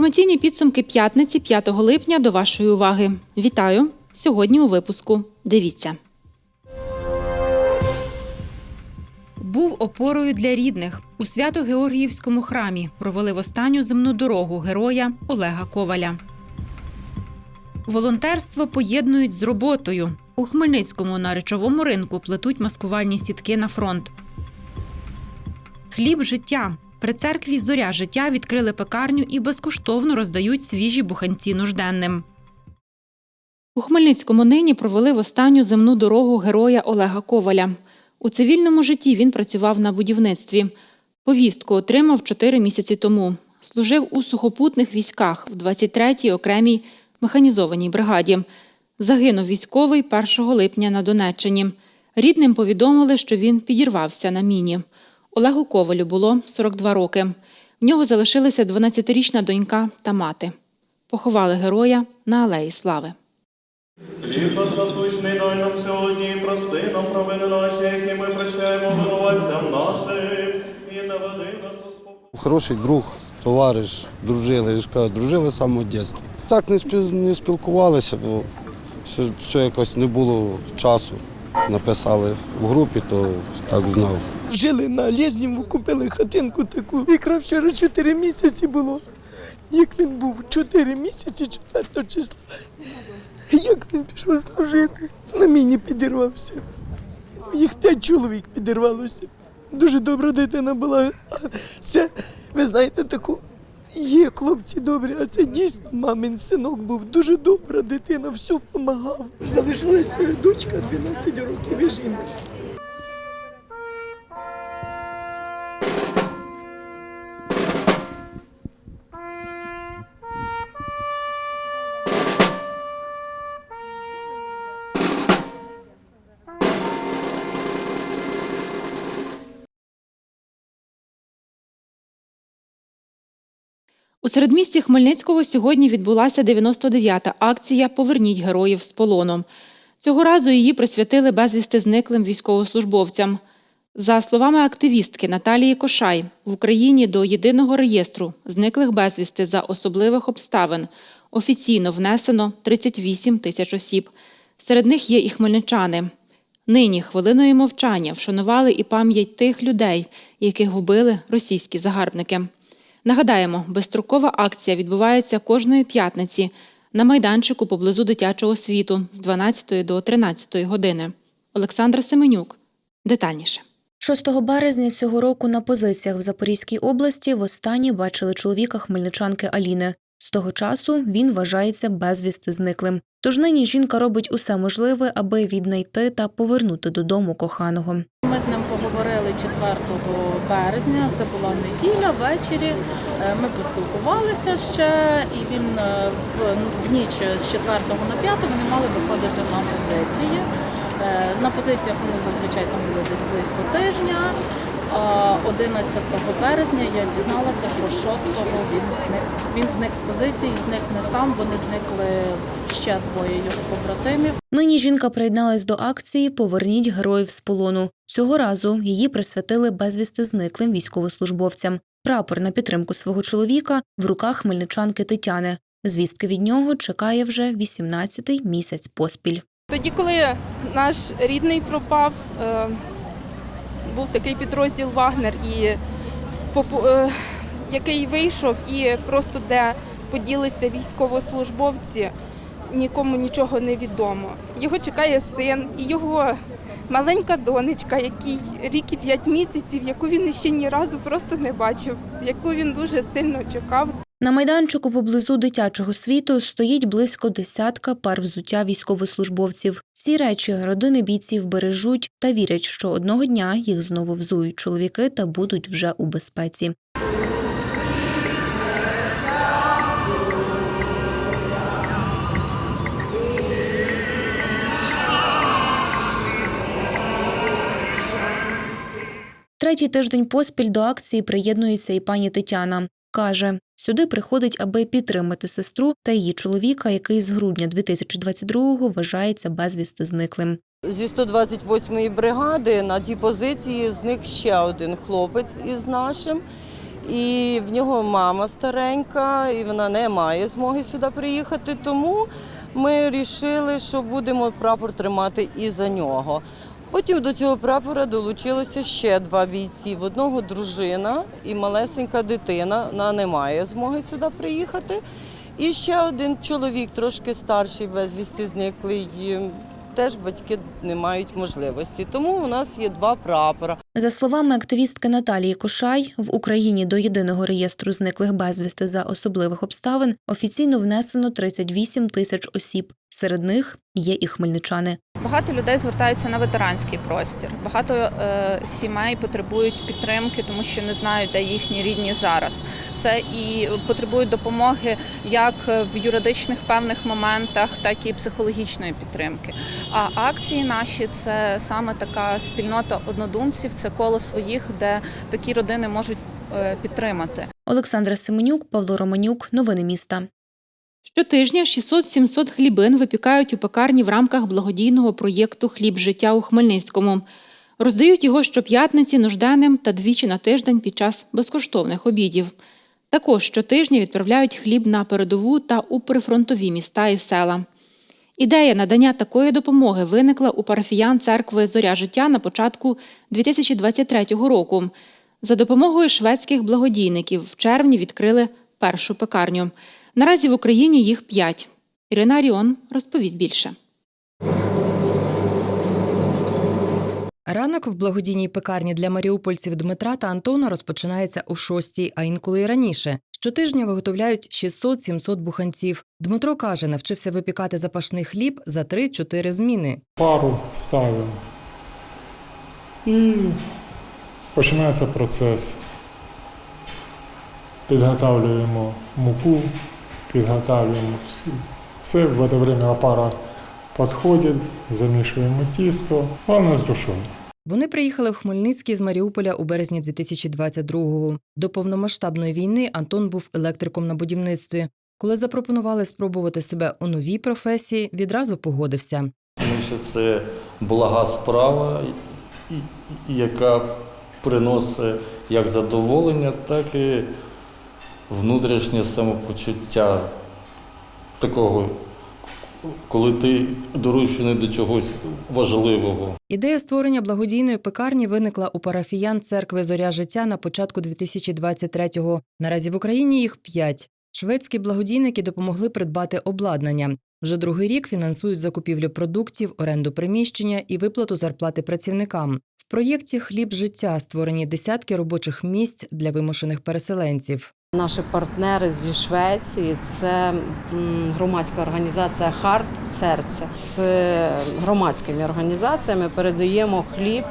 Інформаційні підсумки п'ятниці 5 липня до вашої уваги. Вітаю! Сьогодні у випуску. Дивіться. Був опорою для рідних у Свято-Георгіївському храмі. Провели в останню земну дорогу героя Олега Коваля. Волонтерство поєднують з роботою. У Хмельницькому на речовому ринку плетуть маскувальні сітки на фронт. Хліб життя. При церкві Зоря життя відкрили пекарню і безкоштовно роздають свіжі буханці нужденним. У Хмельницькому нині провели в останню земну дорогу героя Олега Коваля. У цивільному житті він працював на будівництві. Повістку отримав чотири місяці тому. Служив у сухопутних військах в 23-й окремій механізованій бригаді. Загинув військовий 1 липня на Донеччині. Рідним повідомили, що він підірвався на міні. Олегу Ковалю було 42 роки. В нього залишилися 12-річна донька та мати. Поховали героя на Алеї Слави. Хліб наш насущний дай нам сьогодні, і прости нам провини наші, які ми прощаємо винуватцям нашим, і не веди нас у спокій. Хороший друг, товариш, дружили, я ж кажу, дружили з самого дитинства. Так не, спіл- не спілкувалися, бо все, все якось не було часу. Написали в групі, то так знав. Жили на Лєзнєву, купили хатинку таку. Якраз вчора 4 місяці було. Як він був 4 місяці, 4 числа. Як він пішов служити? На міні підірвався. Їх п'ять чоловік підірвалося. Дуже добра дитина була. А це, ви знаєте, таку. Є хлопці добрі, а це дійсно мамин синок був дуже добра дитина, все допомагав. Залишилася дочка 12 років і жінка. У середмісті Хмельницького сьогодні відбулася 99-та акція Поверніть героїв з полоном. Цього разу її присвятили безвісти зниклим військовослужбовцям. За словами активістки Наталії Кошай, в Україні до єдиного реєстру зниклих безвісти за особливих обставин офіційно внесено 38 тисяч осіб. Серед них є і хмельничани. Нині хвилиною мовчання вшанували і пам'ять тих людей, яких губили російські загарбники. Нагадаємо, безстрокова акція відбувається кожної п'ятниці на майданчику поблизу дитячого світу з 12 до 13 години. Олександра Семенюк. Детальніше. 6 березня цього року на позиціях в Запорізькій області востаннє бачили чоловіка хмельничанки Аліни. З того часу він вважається безвісти зниклим. Тож нині жінка робить усе можливе, аби віднайти та повернути додому коханого. Ми з ним поговорили 4 березня. Це була неділя ввечері. Е, Ми поспілкувалися ще, і він е, в, в ніч з 4 на 5 вони мали виходити на позиції. Е, На позиціях вони зазвичай там були десь близько тижня. А 11 березня я дізналася, що 6 він зник, він зник з позиції, зник не сам. Вони зникли ще двоє його побратимів. Нині жінка приєдналась до акції Поверніть героїв з полону. Цього разу її присвятили безвісти зниклим військовослужбовцям. Прапор на підтримку свого чоловіка в руках хмельничанки Тетяни. Звістки від нього чекає вже 18-й місяць поспіль. Тоді, коли наш рідний пропав, е, був такий підрозділ Вагнер, і е, який вийшов і просто де поділися військовослужбовці, нікому нічого не відомо. Його чекає син і його маленька донечка, який рік і п'ять місяців, яку він ще ні разу просто не бачив, яку він дуже сильно чекав. На майданчику поблизу дитячого світу стоїть близько десятка пар взуття військовослужбовців. Ці речі родини бійців бережуть та вірять, що одного дня їх знову взують чоловіки та будуть вже у безпеці. Третій тиждень поспіль до акції приєднується і пані Тетяна. Каже, Сюди приходить, аби підтримати сестру та її чоловіка, який з грудня 2022-го вважається безвісти зниклим. Зі 128-ї бригади на тій позиції зник ще один хлопець із нашим. І в нього мама старенька, і вона не має змоги сюди приїхати. Тому ми вирішили, що будемо прапор тримати і за нього. Потім до цього прапора долучилося ще два бійці. В одного дружина і малесенька дитина. Вона не має змоги сюди приїхати. І ще один чоловік, трошки старший, безвісти зниклий. Теж батьки не мають можливості. Тому у нас є два прапора. За словами активістки Наталії Кошай, в Україні до єдиного реєстру зниклих безвісти за особливих обставин офіційно внесено 38 тисяч осіб. Серед них є і хмельничани. Багато людей звертаються на ветеранський простір. Багато е, сімей потребують підтримки, тому що не знають, де їхні рідні зараз. Це і потребують допомоги як в юридичних певних моментах, так і психологічної підтримки. А акції наші це саме така спільнота однодумців, це коло своїх, де такі родини можуть е, підтримати. Олександра Семенюк, Павло Романюк. Новини міста. Щотижня 600-700 хлібин випікають у пекарні в рамках благодійного проєкту Хліб життя у Хмельницькому. Роздають його щоп'ятниці нужденним та двічі на тиждень під час безкоштовних обідів. Також щотижня відправляють хліб на передову та у прифронтові міста і села. Ідея надання такої допомоги виникла у парафіян церкви Зоря життя на початку 2023 року. За допомогою шведських благодійників в червні відкрили першу пекарню. Наразі в Україні їх п'ять. Ірина Аріон розповість більше. Ранок в благодійній пекарні для маріупольців Дмитра та Антона розпочинається о 6, а інколи й раніше. Щотижня виготовляють 600-700 буханців. Дмитро каже, навчився випікати запашний хліб за 3-4 зміни. пару ставимо. І починається процес. Підготавлюємо муку, підготавлюємо. Все, в це время апарат підходить, замішуємо тісто, головне з душою. Вони приїхали в Хмельницький з Маріуполя у березні 2022-го. До повномасштабної війни Антон був електриком на будівництві. Коли запропонували спробувати себе у новій професії, відразу погодився. Тому що це блага справа, яка приносить як задоволення, так і внутрішнє самопочуття такого, коли ти доручений до чогось важливого. Ідея створення благодійної пекарні виникла у парафіян церкви Зоря життя на початку 2023-го. Наразі в Україні їх п'ять. Шведські благодійники допомогли придбати обладнання. Вже другий рік фінансують закупівлю продуктів, оренду приміщення і виплату зарплати працівникам. В проєкті Хліб життя створені десятки робочих місць для вимушених переселенців. Наші партнери зі Швеції це громадська організація Харт Серце. З громадськими організаціями передаємо хліб,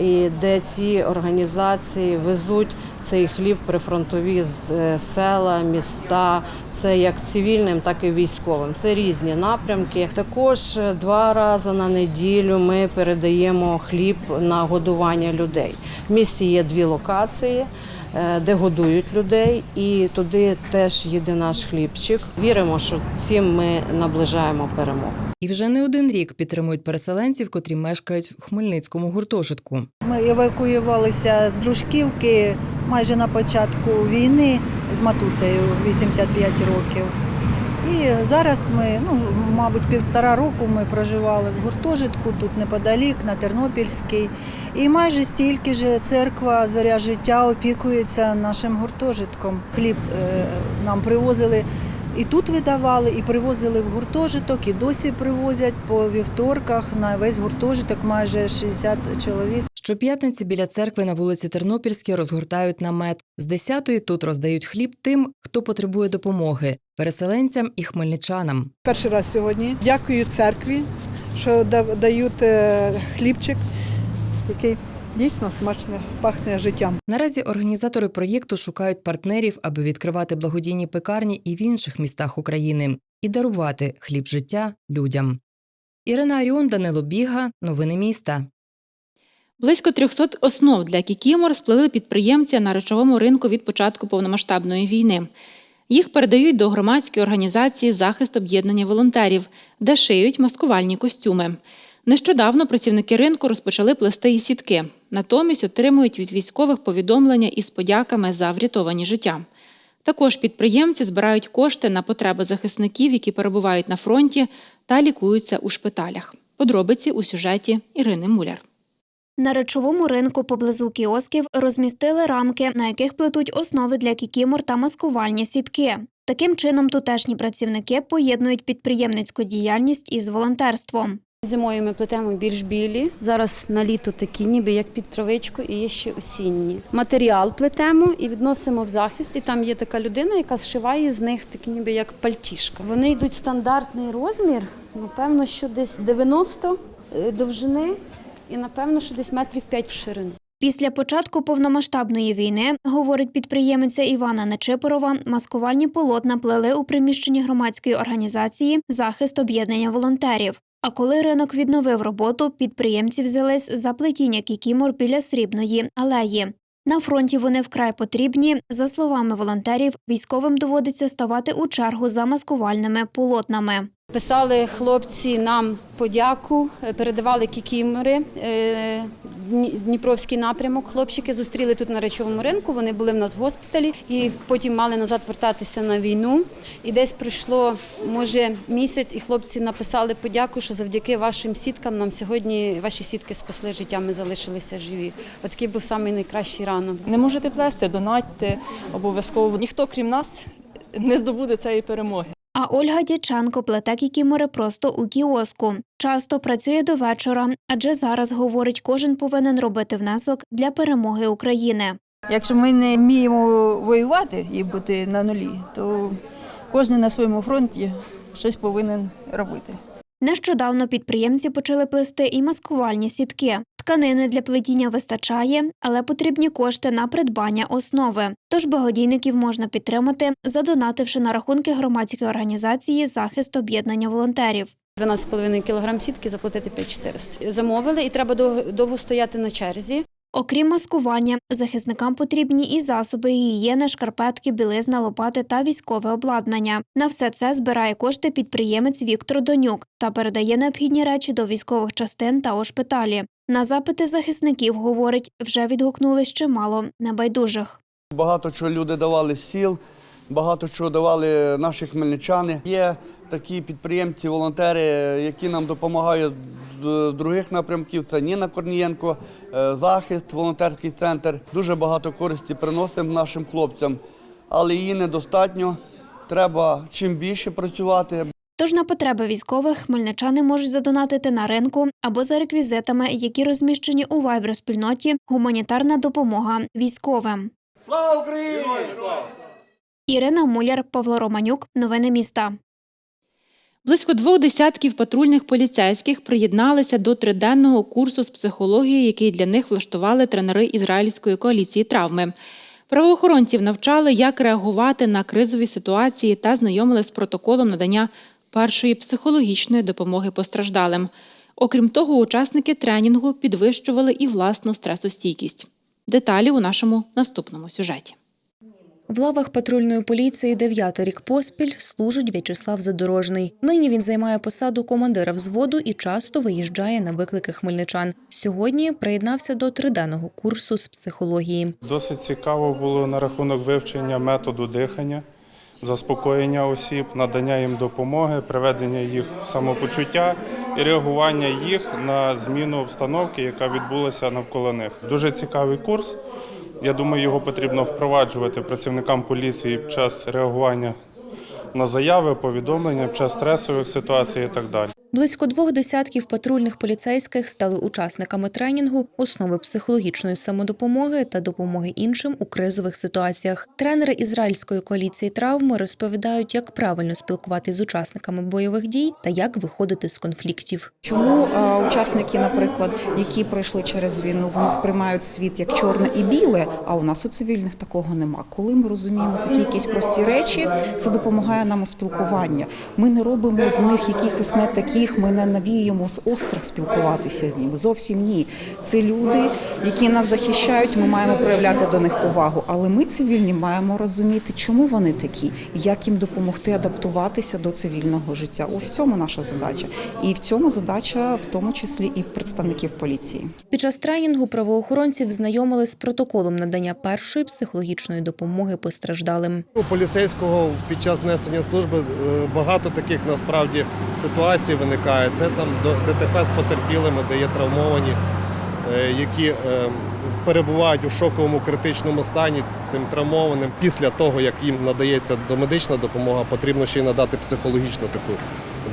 і де ці організації везуть цей хліб прифронтові е, села, міста. Це як цивільним, так і військовим. Це різні напрямки. Також два рази на неділю ми передаємо хліб на годування людей. В місті є дві локації де годують людей, і туди теж їде наш хлібчик. Віримо, що цим ми наближаємо перемогу. І вже не один рік підтримують переселенців, котрі мешкають в Хмельницькому гуртожитку. Ми евакуювалися з Дружківки майже на початку війни з матусею 85 років. І зараз ми, ну, мабуть, півтора року ми проживали в гуртожитку тут неподалік, на Тернопільській. І майже стільки ж церква Зоря життя опікується нашим гуртожитком. Хліб е, нам привозили і тут видавали, і привозили в гуртожиток, і досі привозять по вівторках на весь гуртожиток майже 60 чоловік. Щоп'ятниці біля церкви на вулиці Тернопільській розгортають намет. З 10-ї тут роздають хліб тим, хто потребує допомоги переселенцям і хмельничанам. Перший раз сьогодні дякую церкві, що дають е, хлібчик, який дійсно смачно пахне життям. Наразі організатори проєкту шукають партнерів, аби відкривати благодійні пекарні і в інших містах України і дарувати хліб життя людям. Ірина Аріон, Данило Біга. Новини міста. Близько 300 основ для кікімор сплели підприємці на речовому ринку від початку повномасштабної війни. Їх передають до громадської організації Захист об'єднання волонтерів, де шиють маскувальні костюми. Нещодавно працівники ринку розпочали плести і сітки. Натомість отримують від військових повідомлення із подяками за врятовані життя. Також підприємці збирають кошти на потреби захисників, які перебувають на фронті та лікуються у шпиталях. Подробиці у сюжеті Ірини Муляр. На речовому ринку поблизу кіосків розмістили рамки, на яких плетуть основи для кікімор та маскувальні сітки. Таким чином, тутешні працівники поєднують підприємницьку діяльність із волонтерством. Зимою ми плетемо більш білі. Зараз на літо такі, ніби як під травичку, і є ще осінні. Матеріал плетемо і відносимо в захист. І там є така людина, яка зшиває з них такі, ніби як пальтішка. Вони йдуть стандартний розмір, напевно, що десь 90 довжини, і напевно, що десь метрів 5 в ширину. Після початку повномасштабної війни, говорить підприємиця Івана Нечипорова, маскувальні полотна плели у приміщенні громадської організації Захист об'єднання волонтерів. А коли ринок відновив роботу, підприємці взялись за плетіння кікімор біля срібної алеї. На фронті вони вкрай потрібні. За словами волонтерів, військовим доводиться ставати у чергу за маскувальними полотнами. Писали хлопці нам подяку, е, передавали кікімори. е, Дніпровський напрямок. Хлопчики зустріли тут на речовому ринку. Вони були в нас в госпіталі і потім мали назад вертатися на війну. І десь пройшло може місяць, і хлопці написали подяку, що завдяки вашим сіткам нам сьогодні ваші сітки спасли життя. Ми залишилися живі. Отакий був самий найкращий ранок. Не можете плести, донатьте обов'язково. Ніхто крім нас не здобуде цієї перемоги. А Ольга Дяченко плете кікімори просто у кіоску. Часто працює до вечора, адже зараз, говорить, кожен повинен робити внесок для перемоги України. Якщо ми не вміємо воювати і бути на нулі, то кожен на своєму фронті щось повинен робити. Нещодавно підприємці почали плести і маскувальні сітки. Тканини для плетіння вистачає, але потрібні кошти на придбання основи. Тож благодійників можна підтримати, задонативши на рахунки громадської організації Захист об'єднання волонтерів. 12,5 кг сітки заплатити 5400. Замовили і треба дов- довго стояти на черзі. Окрім маскування, захисникам потрібні і засоби гігієни, шкарпетки, білизна, лопати та військове обладнання. На все це збирає кошти підприємець Віктор Донюк та передає необхідні речі до військових частин та у шпиталі. На запити захисників, говорить, вже відгукнулись чимало небайдужих. Багато чого люди давали сіл, багато чого давали наші хмельничани. Є такі підприємці, волонтери, які нам допомагають з других напрямків. Це Ніна Корнієнко, е, захист, волонтерський центр. Дуже багато користі приносимо нашим хлопцям, але її недостатньо. Треба чим більше працювати. Тож на потреби військових хмельничани можуть задонатити на ринку або за реквізитами, які розміщені у вайбер-спільноті Гуманітарна допомога військовим. Слава Україні! Ірина Муляр, Павло Романюк. Новини міста. Близько двох десятків патрульних поліцейських приєдналися до триденного курсу з психології, який для них влаштували тренери Ізраїльської коаліції травми. Правоохоронців навчали, як реагувати на кризові ситуації та знайомили з протоколом надання першої психологічної допомоги постраждалим. Окрім того, учасники тренінгу підвищували і власну стресостійкість. Деталі у нашому наступному сюжеті. В лавах патрульної поліції дев'ятий рік поспіль служить В'ячеслав Задорожний. Нині він займає посаду командира взводу і часто виїжджає на виклики хмельничан. Сьогодні приєднався до триденного курсу з психології. Досить цікаво було на рахунок вивчення методу дихання, заспокоєння осіб, надання їм допомоги, приведення їх в самопочуття і реагування їх на зміну обстановки, яка відбулася навколо них. Дуже цікавий курс. Я думаю, його потрібно впроваджувати працівникам поліції під час реагування на заяви, повідомлення, під час стресових ситуацій і так далі. Близько двох десятків патрульних поліцейських стали учасниками тренінгу основи психологічної самодопомоги та допомоги іншим у кризових ситуаціях. Тренери ізраїльської коаліції травми розповідають, як правильно спілкуватися з учасниками бойових дій та як виходити з конфліктів. Чому учасники, наприклад, які пройшли через війну, вони сприймають світ як чорне і біле, а у нас у цивільних такого нема. Коли ми розуміємо такі якісь прості речі, це допомагає нам у спілкуванні. Ми не робимо з них якихось не таких, їх ми не навіємо з острах спілкуватися з ними. Зовсім ні. Це люди, які нас захищають. Ми маємо проявляти до них повагу. Але ми цивільні маємо розуміти, чому вони такі, як їм допомогти адаптуватися до цивільного життя. Ось в цьому наша задача, і в цьому задача, в тому числі і представників поліції. Під час тренінгу правоохоронців знайомили з протоколом надання першої психологічної допомоги постраждалим. У поліцейського під час несення служби е, багато таких насправді ситуацій виникає. Це там ДТП з потерпілими, де є травмовані, е, які е, перебувають у шоковому критичному стані цим травмованим. Після того, як їм надається домедична допомога, потрібно ще й надати психологічну таку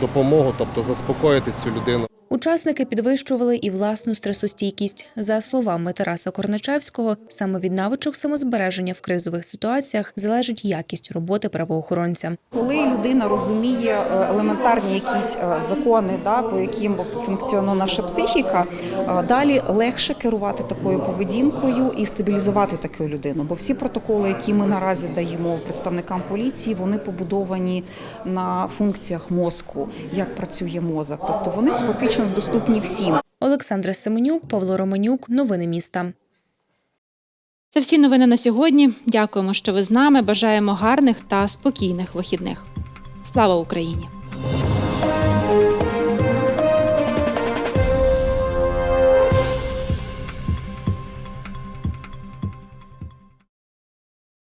допомогу, тобто заспокоїти цю людину. Учасники підвищували і власну стресостійкість. За словами Тараса Корначевського, саме від навичок самозбереження в кризових ситуаціях залежить якість роботи правоохоронця. Коли людина розуміє е, елементарні якісь е, закони, да, по яким функціонує наша психіка, е, далі легше керувати такою поведінкою і стабілізувати таку людину. Бо всі протоколи, які ми наразі даємо представникам поліції, вони побудовані на функціях мозку, як працює мозок. Тобто вони фактично доступні всім. Олександра Семенюк, Павло Романюк. Новини міста. Це всі новини на сьогодні. Дякуємо, що ви з нами. Бажаємо гарних та спокійних вихідних. Слава Україні!